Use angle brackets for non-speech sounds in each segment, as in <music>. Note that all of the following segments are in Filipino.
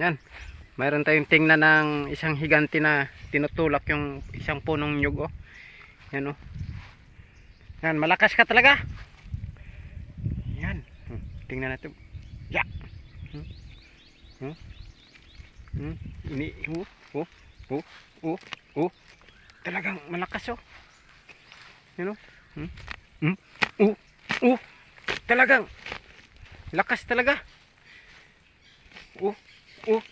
Yan. Mayroon tayong tingnan ng isang higanti na tinutulak yung isang punong nyug oh. Yan oh. Yan, malakas ka talaga. Yan. Hmm, Tingnan natin. Ya. Hmm. Hmm. Hmm. Ini oh, oh, oh, oh, oh. Talagang malakas oh. Yan oh. Hmm. Hmm. Oh, oh. Talagang lakas talaga. Oh, oh.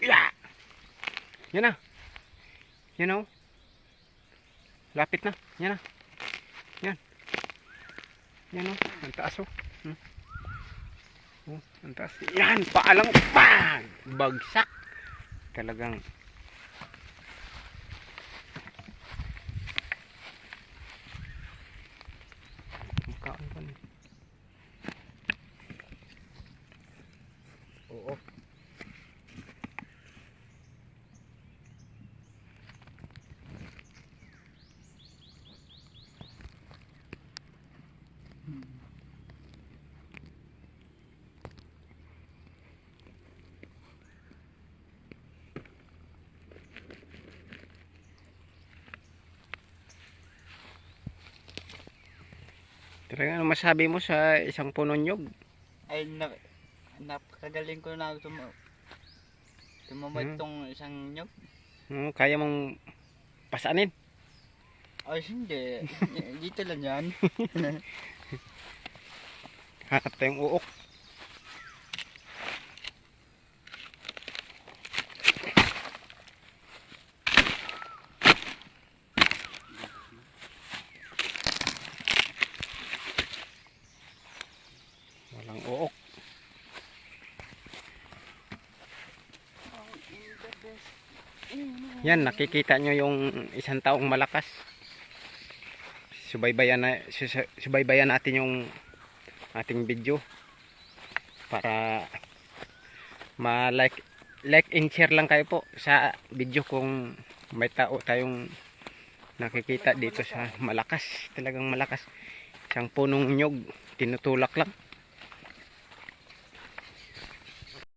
Ya. Yan na. Yan na oh. Lapit na. Yan na. Yan. Yan oh. Ang taas oh. Hmm. Oh, ang taas. Yan. Paalang. Bang! Bagsak. Talagang. Talaga ano masabi mo sa isang puno nyog? Ay, na, napakagaling ko na tum tumamad Hmm. tong isang nyog. Hmm, kaya mong pasanin. Ay, hindi. <laughs> Dito lang yan. Hanap tayong uok. Walang uok. Yan, nakikita nyo yung isang taong malakas. Subaybayan, na, subaybayan natin yung ating video para ma-like like and share lang kayo po sa video kung may tao tayong nakikita dito sa malakas. Talagang malakas. Isang punong nyog tinutulak lang